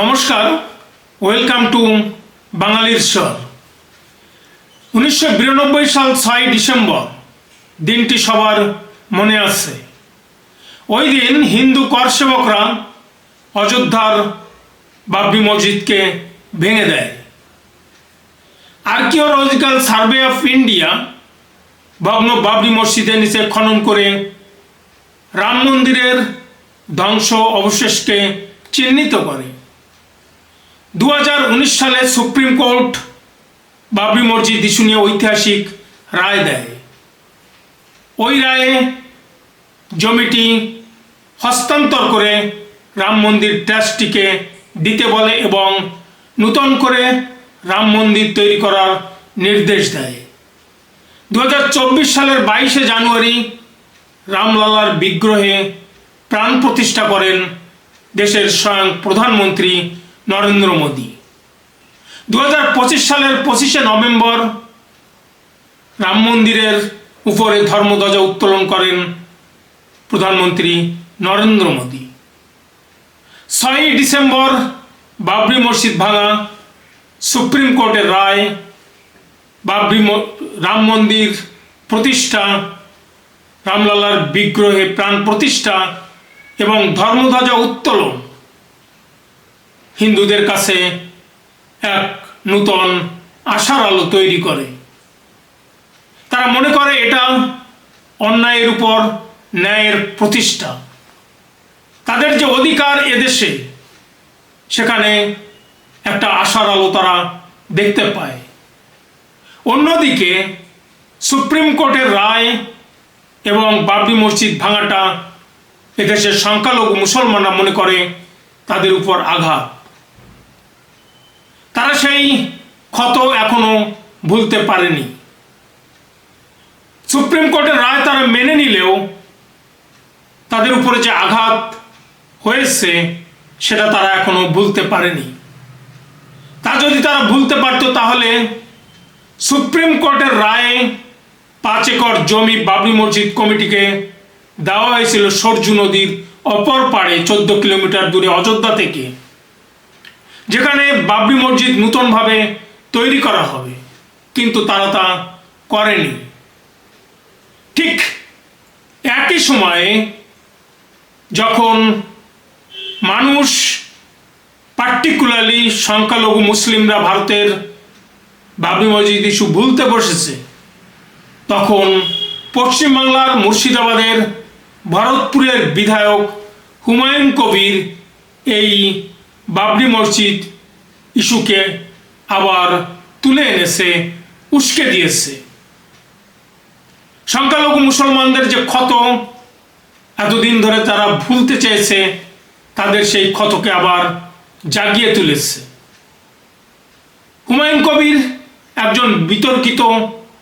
নমস্কার welcome to বাঙালির স্বর উনিশশো বিরানব্বই সাল ছয় ডিসেম্বর, দিনটি সবার মনে আছে। ওই দিন হিন্দু কর সেবকরা অযোধ্যার বাবরি মসজিদকে ভেঙে দেয়। আর্কিওলজিক্যাল সার্ভে অফ ইন্ডিয়া ভগ্ন বাবরি মসজিদের নিচে খনন করে রাম মন্দিরের ধ্বংস অবশেষকে চিহ্নিত করে। দু হাজার উনিশ সালে সুপ্রিম কোর্ট বাবরি মসজিদ ইস্যু নিয়ে ঐতিহাসিক রায় দেয়। ওই রায়ে জমিটি হস্তান্তর করে রাম মন্দির ট্রাস্টটিকে দিতে বলে এবং নূতন করে রাম মন্দির তৈরি করার নির্দেশ দেয়। দু হাজার চব্বিশ সালের বাইশে জানুয়ারি রামলালার বিগ্রহে প্রাণ প্রতিষ্ঠা করেন দেশের স্বয়ং প্রধানমন্ত্রী নরেন্দ্র মোদী। দু হাজার পঁচিশ সালের পঁচিশে নভেম্বর রাম মন্দিরের উপরে ধর্মধ্বজা উত্তোলন করেন প্রধানমন্ত্রী নরেন্দ্র মোদী। ছয়ই ডিসেম্বর বাবরি মসজিদ ভাঙা সুপ্রিম কোর্টের রায়, বাবরি রাম মন্দির প্রতিষ্ঠা, রামলালার বিগ্রহে প্রাণ প্রতিষ্ঠা এবং ধর্মধ্বজা উত্তোলন। হিন্দুদের কাছে এক নূতন আশার আলো তৈরি করে। তারা মনে করে এটা অন্যায়ের উপর ন্যায়ের প্রতিষ্ঠা। তাদের যে অধিকার এদেশে সেখানে একটা আশার আলো তারা দেখতে পায়। অন্যদিকে, সুপ্রিম কোর্টের রায় এবং বাবরি মসজিদ ভাঙাটা এদেশের সংখ্যালঘু মুসলমানরা মনে করে তাদের উপর আঘাত। তারা সেই ক্ষত এখনও ভুলতে পারেনি। সুপ্রিম কোর্টের রায় তারা মেনে নিলেও তাদের উপরে যে আঘাত হয়েছে, সেটা তারা এখনও ভুলতে পারেনি। তা যদি তারা ভুলতে পারতো তাহলে সুপ্রিম কোর্টের রায়ে পাঁচ একর জমি বাবরি মসজিদ কমিটিকে দেওয়া হয়েছিল সরজু নদীর অপর পাড়ে চোদ্দ কিলোমিটার দূরে অযোধ্যা থেকে। যেখানে বাবরি মসজিদ নূতনভাবে তৈরি করা হবে, কিন্তু তারা তা করেনি। ঠিক একই সময়ে যখন মানুষ পার্টিকুলারলি সংখ্যালঘু মুসলিমরা ভারতের বাবরি মসজিদ ইস্যু ভুলতে বসেছে, তখন পশ্চিমবাংলার মুর্শিদাবাদের ভরতপুরের বিধায়ক হুমায়ুন কবির এই বাবরি মসজিদ ইস্যুকে আবার তুলে এনেছে, উস্কে দিয়েছে। সংখ্যালঘু মুসলমানদের যে ক্ষত এতদিন ধরে তারা ভুলতে চেয়েছে, তাদের সেই ক্ষতকে আবার জাগিয়ে তুলেছে। হুমায়ুন কবির একজন বিতর্কিত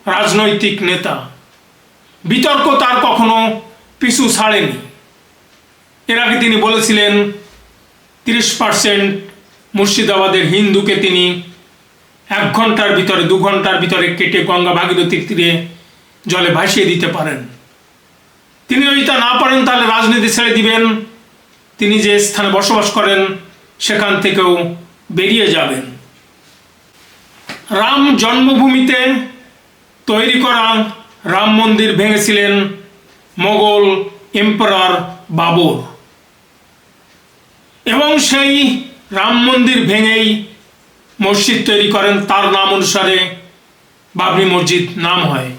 রাজনৈতিক নেতা। বিতর্ক তার কখনো পিছু ছাড়েনি। এর আগে তিনি বলেছিলেন তিরিশ পার্সেন্ট মুর্শিদাবাদের হিন্দুকে তিনি এক ঘণ্টার ভিতরে, দু ঘণ্টার ভিতরে কেটে গঙ্গা ভাগীরথীর তীরে জলে ভাসিয়ে দিতে পারেন। তিনি যদি তা না পারেন, তাহলে রাজনীতি ছেড়ে দিবেন। তিনি যে স্থানে বসবাস করেন, সেখান থেকেও বেরিয়ে যাবেন। রাম জন্মভূমিতে তৈরি করা রাম মন্দির ভেঙেছিলেন মোগল এম্পারার বাবর। এবং সেই রাম মন্দির ভেঙেই মসজিদ তৈরি করেন, তার নাম অনুসারে বাবরি মসজিদ নাম হয়।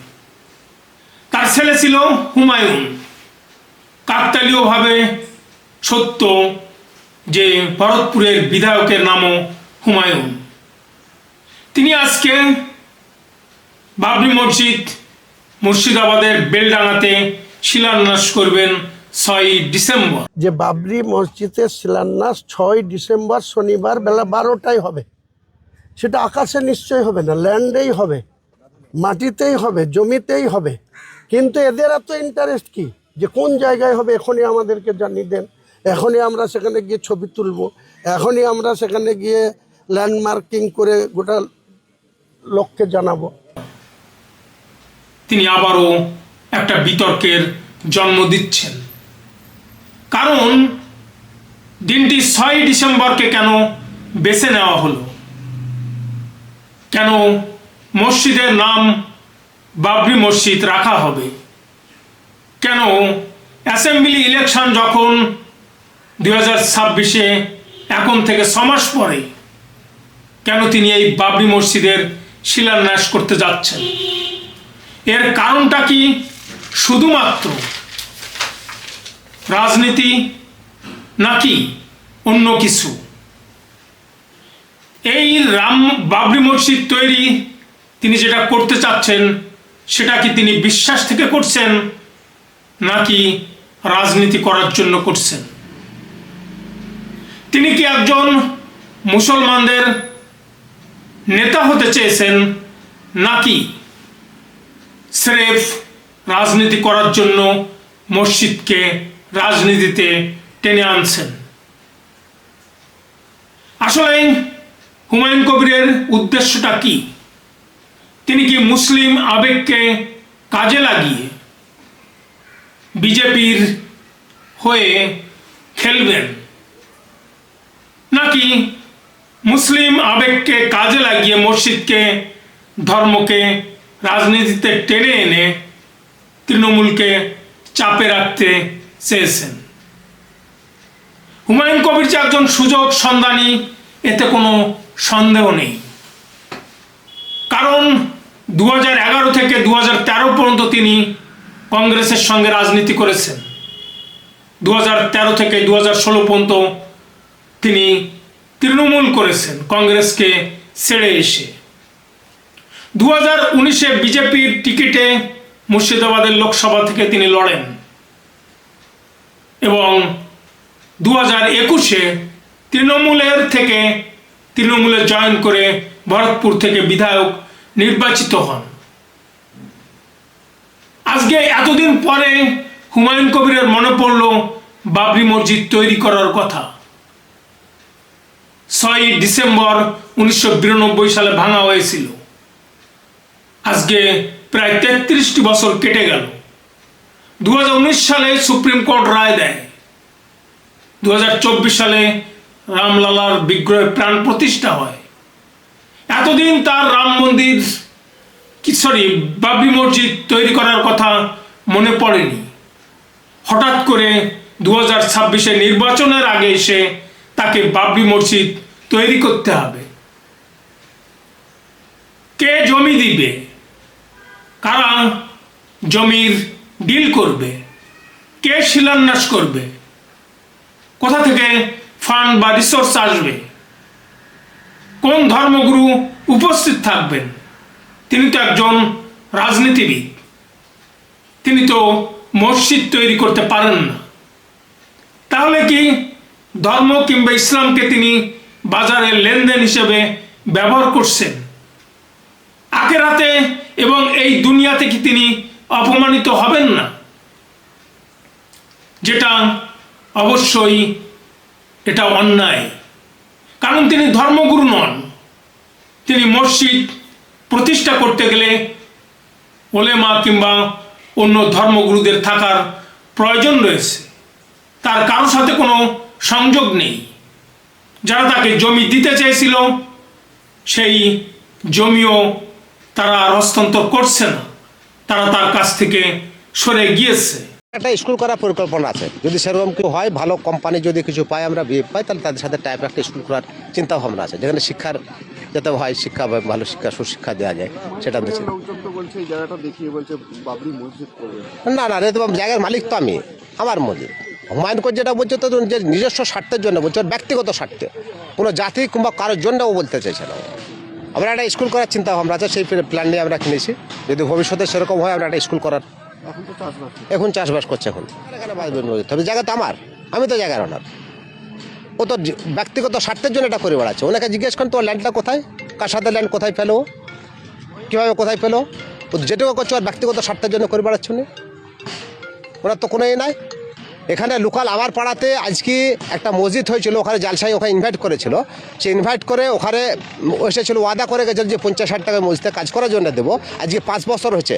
তার ছেলে ছিল হুমায়ুন। কাকতালীয়ভাবে সত্য যে ভরতপুরের বিধায়কের নামও হুমায়ুন। তিনি আজকে বাবরি মসজিদ মুর্শিদাবাদের বেলডাঙাতে শিলান্যাস করবেন ছয়ই ডিসেম্বর। যে বাবরি মসজিদের শিলান্যাস ছয় ডিসেম্বর শনিবার বেলা বারোটায় হবে। সেটা আকাশে নিশ্চয়ই হবে না ল্যান্ডেই হবে মাটিতেই হবে জমিতেই হবে। কিন্তু এদের এত ইন্টারেস্ট কি? যে কোন জায়গায় হবে? এখনই আমাদেরকে জানিয়ে দেন। এখনই আমরা সেখানে গিয়ে ছবি তুলব। এখনই আমরা সেখানে গিয়ে ল্যান্ডমার্কিং করে গোটা লোককে জানাব। তিনি আবারও একটা বিতর্কের জন্ম দিচ্ছেন। কারণ দিনটি ছয় ডিসেম্বরকে কেন বেছে নেওয়া হলো? কেন মসজিদের নাম বাবরি মসজিদ রাখা হবে? কেন অ্যাসেম্বলি ইলেকশন যখন দুই হাজার ছাব্বিশে এখন থেকে ছমাস পরে, কেন তিনি এই বাবরি মসজিদের শিলান্যাস করতে যাচ্ছেন? এর কারণটা কি? শুধুমাত্র রাজনীতি নাকি অন্য কিছু? এই রাম বাবরি মসজিদ তৈরি, তিনি যেটা করতে চাচ্ছেন, সেটা কি তিনি বিশ্বাস থেকে করছেন, নাকি রাজনীতি করার জন্য করছেন? তিনি কি একজন মুসলমানদের নেতা হতে চেয়েছেন, নাকি স্রেফ রাজনীতি করার জন্য মসজিদকে রাজনীতিতে টেনে আনছেন। আসলে হুমায়ুন কবিরের উদ্দেশ্যটা কি? তিনি কি মুসলিম আবেগকে কাজে লাগিয়ে বিজেপির হয়ে খেলবেন? নাকি মুসলিম আবেগকে কাজে লাগিয়ে মসজিদকে, ধর্মকে, রাজনীতিতে টেনে এনে তৃণমূলকে চাপে রাখতে চেয়েছেন। হুমায়ুন কবির যে একজন সুযোগ সন্ধানী, এতে কোনো সন্দেহ নেই। কারণ দু থেকে দু পর্যন্ত তিনি কংগ্রেসের সঙ্গে রাজনীতি করেছেন। দু থেকে দু পর্যন্ত তিনি তৃণমূল করেছেন, কংগ্রেসকে ছেড়ে এসে। দু হাজার উনিশে বিজেপির টিকিটে মুর্শিদাবাদের লোকসভা থেকে তিনি লড়েন। এবং দু হাজার একুশে তৃণমূলের থেকে তৃণমূলে জয়েন করে ভরতপুর থেকে বিধায়ক নির্বাচিত হন। আজকে এতদিন পরে হুমায়ুন কবিরের মনে পড়ল, বাবরি মসজিদ তৈরি করার কথা। ছয় ডিসেম্বর উনিশশো বিরানব্বই সালে ভাঙা হয়েছিল। আজকে প্রায় তেত্রিশটি বছর কেটে গেল। উনিশ সালে সুপ্রিম কোর্ট রায় দেয়। দু হাজার চব্বিশ সালে রামলালার বিগ্রহে প্রাণ প্রতিষ্ঠা হয়। এতদিন তার রাম মন্দির, কি সরি বাবরি মসজিদ তৈরি করার কথা মনে পড়েনি। হঠাৎ করে দু হাজার ছাব্বিশে নির্বাচনের আগে এসে তাকে বাবরি মসজিদ তৈরি করতে হবে। কে জমি দিবে? কারা জমির ডিল করবে, কে শিলান্যাস করবে? কোথা থেকে? ফান্ড বা রিসোর্স আসবে। কোন ধর্মগুরু উপস্থিত থাকবেন? তিনি তো একজন রাজনীতিবিদ। তিনি তো মসজিদ তৈরি করতে পারেন না। তাহলে কি ধর্ম কিংবা ইসলামকে তিনি বাজারের লেনদেন হিসেবে ব্যবহার করছেন? আখেরাতে এবং এই দুনিয়াতে কি তিনি অপমানিত হবেন না। যেটা অবশ্যই এটা অন্যায়। কারণ তিনি ধর্মগুরু নন। তিনি মসজিদ প্রতিষ্ঠা করতে গেলে ওলেমা কিংবা অন্য ধর্মগুরুদের থাকার প্রয়োজন রয়েছে। তার কারোর সাথে কোনো সংযোগ নেই। যারা তাকে জমি দিতে চেয়েছিল সেই জমিও তারা আর হস্তান্তর করছে না। তারা তার কাছ থেকে সরে গিয়েছে। একটা স্কুল করার পরিকল্পনা আছে। যদি সেরকম কেউ হয় ভালো কোম্পানি যদি কিছু পাই আমরা বিয়ে পাই তাহলে তাদের সাথে টাইপ একটা স্কুল করার চিন্তা ভাবনা আছে। যেখানে শিক্ষার যাতে হয় শিক্ষা বা ভালো শিক্ষা সুশিক্ষা দেওয়া যায় সেটা বলছে না না রে তো জায়গার মালিক তো আমি আমার মসজিদ। হুমায়ুন কবির যেটা বলছে তো যে নিজস্ব স্বার্থের জন্য বলছে ব্যক্তিগত স্বার্থে। কোনো জাতি কিংবা কারোর জন্য ও বলতে চাইছে না। আমরা একটা স্কুল করার চিন্তা ভাবনা আছে সেই প্ল্যান নিয়ে আমরা কিনেছি। যদি ভবিষ্যতে সেরকম হয় আমরা একটা স্কুল করার এখন চাষবাস করছে। এখন এখানে। বাঁচবেন তবে জায়গা তো আমার। আমি তো জায়গার ওনার ও তো ব্যক্তিগত স্বার্থের জন্য এটা করে বেড়াচ্ছে ওনাকে জিজ্ঞেস করেন তোমার ল্যান্ডটা কোথায়? কার সাথে ল্যান্ড কোথায় ফেলো কীভাবে কোথায় ফেলো ও যেটুকু করছে ওর ব্যক্তিগত স্বার্থের জন্য করে বেড়াচ্ছে উনি। ওনার তো কোনো এ নাই। এখানে লোকাল আমার পাড়াতে আজকে একটা মসজিদ হয়েছিল, ওখানে জালসাই ওখানে ইনভাইট করেছিল। সে ইনভাইট করে ওখানে এসেছিল, ওয়াদা করে গেছিল যে পঞ্চাশ ষাট টাকা মসজিদে কাজ করার জন্য দেবো। আজকে পাঁচ বছর হয়েছে।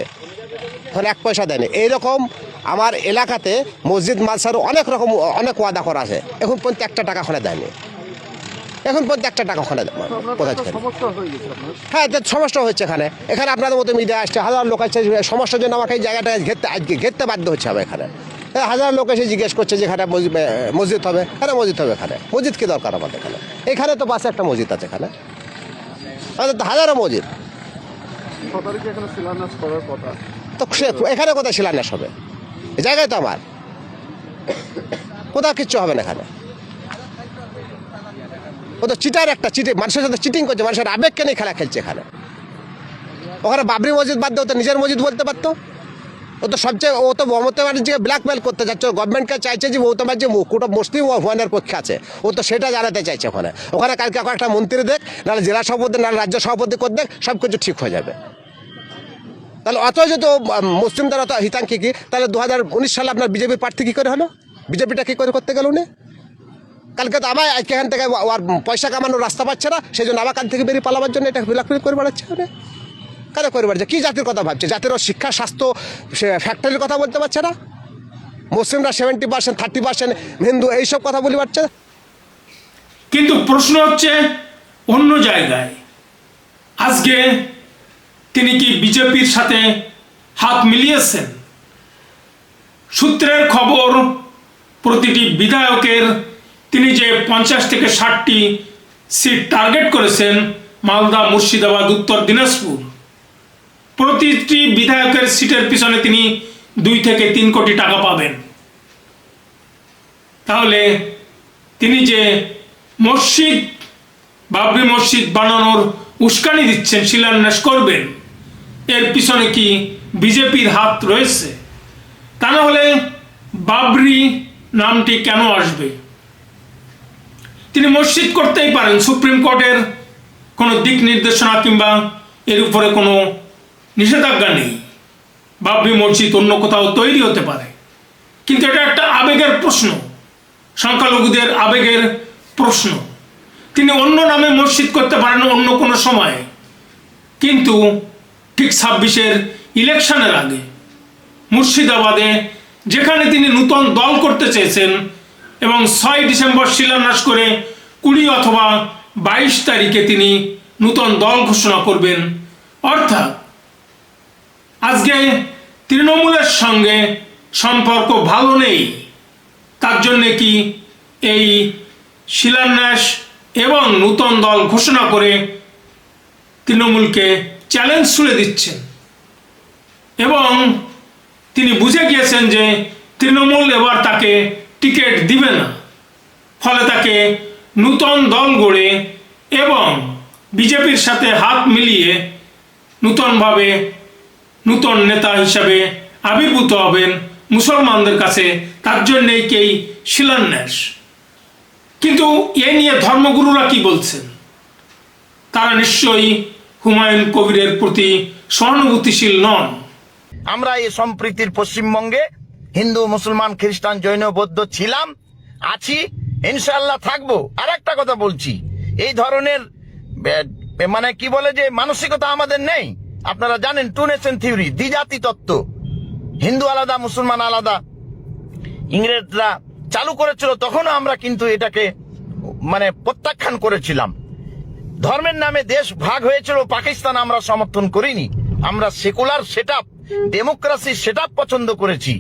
ওখানে এক পয়সা দেয়নি। এইরকম আমার এলাকাতে মসজিদ মাদ্রাসার অনেক রকম, অনেক ওয়াদা করা আছে। এখন পর্যন্ত একটা টাকা ওখানে দেয়নি। এখন পর্যন্ত একটা টাকা ওখানে কোথায় হয়ে তো সমস্যা হচ্ছে এখানে। এখানে আপনাদের মতো মিডিয়া আসছে, হাজার লোক আসছে, সমস্যার জন্য আমাকে এই জায়গাটা ঘেরতে, আজকে ঘেরতে বাধ্য হচ্ছে আমার এখানে। হাজার লোক এসে জিজ্ঞেস করছে যে এখানে মসজিদ হবে। হ্যাঁ মসজিদ হবে এখানে। মসজিদ কি দরকার আমাদের এখানে? এখানে তো পাশে একটা মসজিদ আছে এখানে। হাজারো মসজিদ। এখানে তো এখানে কোথায় শিলান্যাস হবে? জায়গায় তো আমার। কোথাও কিচ্ছু হবে না এখানে। ও তো চিটার একটা চিটি, মানুষের সাথে চিটিং করছে, মানুষের আবেগকে নিয়ে খেলা খেলছে এখানে। ওখানে বাবরি মসজিদ বাদ দিয়ে নিজের মসজিদ বলতে পারতো? ও তো সবচেয়ে, ও তো মমতা ব্যানার্জিকে ব্ল্যাকমেল করতে যাচ্ছে। গভর্নমেন্টকে চাইছে যে মমতা ব্যানার্জি কোটা মুসলিম ওয়ানের পক্ষে আছে। ও তো সেটা জানাতে চাইছে ওখানে। ওখানে কালকে একটা মন্ত্রী দেখ, নাহলে জেলা সভাপতি, নাহলে রাজ্য সভাপতি করে দেখ সব কিছু ঠিক হয়ে যাবে। তাহলে অত যেহেতু মুসলিমদের অত হিতাঙ্কি কি তাহলে দু হাজার উনিশ সালে আপনার বিজেপি প্রার্থী কী করে হলো? বিজেপিটা কী করে করতে গেল উনি? কালকে তো আবার এখান থেকে পয়সা কামানোর রাস্তা পাচ্ছে না, সেই জন্য আবার কাল থেকে বেরিয়ে পালাবার জন্য এটা বিলাপিল করে বেড়াচ্ছে কেন করে বেড়াচ্ছে কী জাতির কথা ভাবছে? জাতির শিক্ষা, স্বাস্থ্য ফ্যাক্টরির কথা বলতে পারছে না? মুসলিমরা seventy percent thirty percent Hindu, এইসব কথা বলি পারছে কিন্তু প্রশ্ন হচ্ছে অন্য জায়গায়। আজকে তিনি কি বিজেপির সাথে হাত মিলিয়েছেন? সূত্রের খবর, প্রতিটি বিধায়কের তিনি যে পঞ্চাশ থেকে ষাটটি সিট টার্গেট করেছেন, মালদা, মুর্শিদাবাদ, উত্তর দিনাজপুর। প্রতিটি বিধায়কের সিটের পিছনে তিনি দুই থেকে তিন কোটি টাকা পাবেন। তাহলে তিনি যে মসজিদ, বাবরি মসজিদ বানানোর উস্কানি দিচ্ছেন, শিলান্যাস করবেন, এর পিছনে কি বিজেপির হাত রয়েছে? তা না হলে বাবরি নামটি কেন আসবে? তিনি মসজিদ করতেই পারেন, সুপ্রিম কোর্টের কোনো দিক নির্দেশনা কিংবা এর উপরে কোনো নিষেধাজ্ঞা নেই। বাবরি মসজিদ অন্য কোথাও তৈরি হতে পারে। কিন্তু এটা একটা আবেগের প্রশ্ন, সংখ্যালঘুদের আবেগের প্রশ্ন। তিনি অন্য নামে মসজিদ করতে পারেন অন্য কোনো সময়ে। কিন্তু ঠিক ছাব্বিশের ইলেকশনের আগে মুর্শিদাবাদে যেখানে তিনি নূতন দল করতে চেয়েছেন এবং ছয় ডিসেম্বর শিলান্যাস করে কুড়ি অথবা বাইশ তারিখে তিনি নূতন দল ঘোষণা করবেন, অর্থাৎ আজকে তৃণমূলের সঙ্গে সম্পর্ক ভালো নেই। তার জন্যে কি এই শিলান্যাস এবং নূতন দল ঘোষণা করে তৃণমূলকে চ্যালেঞ্জ ছুড়ে দিচ্ছেন। এবং তিনি বুঝে গিয়েছেন যে তৃণমূল এবার তাকে টিকিট দিবে না। ফলে তাকে নূতন দল গড়ে এবং বিজেপির সাথে হাত মিলিয়ে নূতনভাবে নূতন নেতা হিসাবে আবির্ভূত হবেন মুসলমানদের কাছে, তার জন্যেই কেই শিলান্যাস? কিন্তু এ নিয়ে ধর্মগুরুরা কি বলছেন? তারা নিশ্চয়ই হুমায়ুন কবিরের প্রতি সহানুভূতিশীল নন। আমরা এই সম্প্রীতির পশ্চিমবঙ্গে হিন্দু, মুসলমান, খ্রিস্টান, জৈন, বৌদ্ধ ছিলাম, আছি ইনশাল্লাহ থাকব। আর একটা কথা বলছি, এই ধরনের মানে কি বলে যে মানসিকতা আমাদের নেই। আপনারা জানেন টু নেশন থিওরি, দ্বিজাতি তত্ত্ব। হিন্দু আলাদা, মুসলমান আলাদা। ইংরেজরা চালু করেছিল, তখনও আমরা কিন্তু এটাকে মানে প্রত্যাখ্যান করেছিলাম। ধর্মের নামে দেশ ভাগ হয়েছিল, পাকিস্তান আমরা সমর্থন করিনি। আমরা secular set up democracy set up পছন্দ করেছি।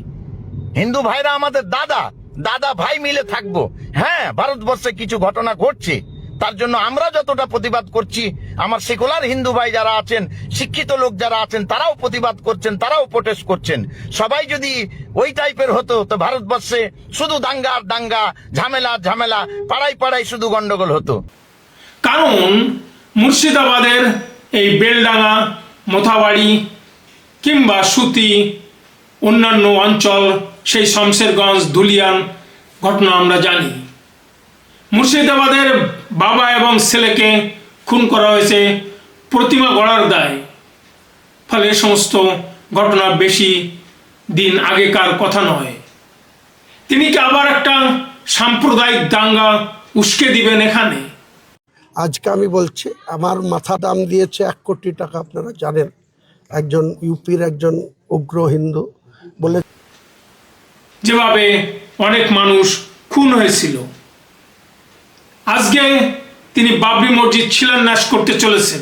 হিন্দু ভাইরা আমাদের দাদা দাদা ভাই মিলে থাকব। হ্যাঁ ভারতবর্ষে কিছু ঘটনা ঘটছে। তার জন্য আমরা যতটা প্রতিবাদ করছি, আমার সেকুলার হিন্দু ভাই যারা আছেন, শিক্ষিত লোক যারা আছেন, তারাও প্রতিবাদ করছেন, তারাও প্রোটেস্ট করছেন। সবাই যদি ওই টাইপের হতো, তো ভারতবর্ষে শুধু দাঙ্গা আর দাঙ্গা, ঝামেলা ঝামেলা, পাড়ায় পাড়ায় শুধু গন্ডগোল হতো। কারণ মুর্শিদাবাদের এই বেলডাঙ্গা, মোথাবাড়ি কিংবা সুতি, অন্যান্য অঞ্চল, সেই শমশেরগঞ্জ, ধুলিয়ান, ঘটনা আমরা জানি। মুর্শিদাবাদের বাবা এবং ছেলেকে খুন করা হয়েছে প্রতিমা গড়ার দায়। ফলে সমস্ত ঘটনা বেশি দিন আগেকার কথা নয়। তিনি কি আবার একটা সাম্প্রদায়িক দাঙ্গা উস্কে দিবেন এখানে? আজকে আমি বলছি আমার মাথা দাম দিয়েছে এক কোটি টাকা আপনারা জানেন। একজন ইউপির একজন উগ্র হিন্দু বলে যেভাবে অনেক মানুষ খুন হয়েছিল। আজকে তিনি বাবরি মসজিদ শিলান্যাস করতে চলেছেন।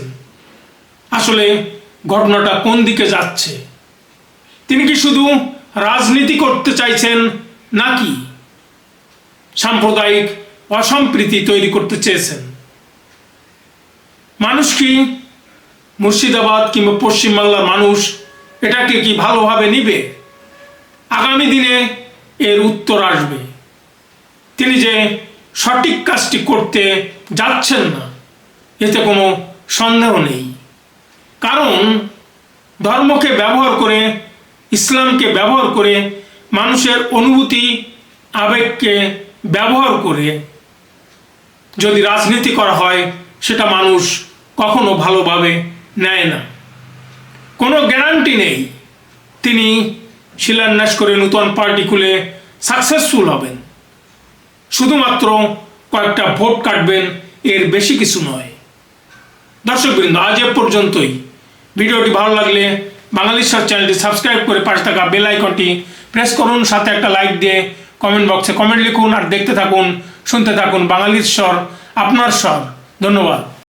আসলে ঘটনাটা কোন দিকে যাচ্ছে? তিনি কি শুধু রাজনীতি করতে চাইছেন নাকি সাম্প্রদায়িক অসম্প্রীতি তৈরি করতে চেয়েছেন? মানুষ কি মুর্শিদাবাদ কিংবা পশ্চিমবাংলার মানুষ এটাকে কি ভালোভাবে নিবে? আগামী দিনে এর উত্তর আসবে। তিনি যে সঠিক কাজটি করতে যাচ্ছেন না। এতে কোনো সন্দেহ নেই। কারণ ধর্মকে ব্যবহার করে, ইসলামকে ব্যবহার করে, মানুষের অনুভূতি, আবেগকে ব্যবহার করে যদি রাজনীতি করা হয়, সেটা মানুষ কখনো ভালোভাবে নেয় না। কোনো গ্যারান্টি নেই। তিনি শিলান্যাস করে নূতন পার্টি খুলে সাকসেসফুল হবেন। শুধুমাত্র কয়েকটা ভোট কাটবেন, এর বেশি কিছু নয়। দর্শকবৃন্দ আজ এ পর্যন্তই। ভিডিওটি ভালো লাগলে বাঙালির সার চ্যানেলটি সাবস্ক্রাইব করে পাশে থাকা বেল আইকনটি প্রেস করুন, সাথে একটা লাইক দিয়ে কমেন্ট বক্সে কমেন্ট লিখুন আর দেখতে থাকুন, শুনতে থাকুন বাঙালির স্বর, আপনার স্বর। ধন্যবাদ।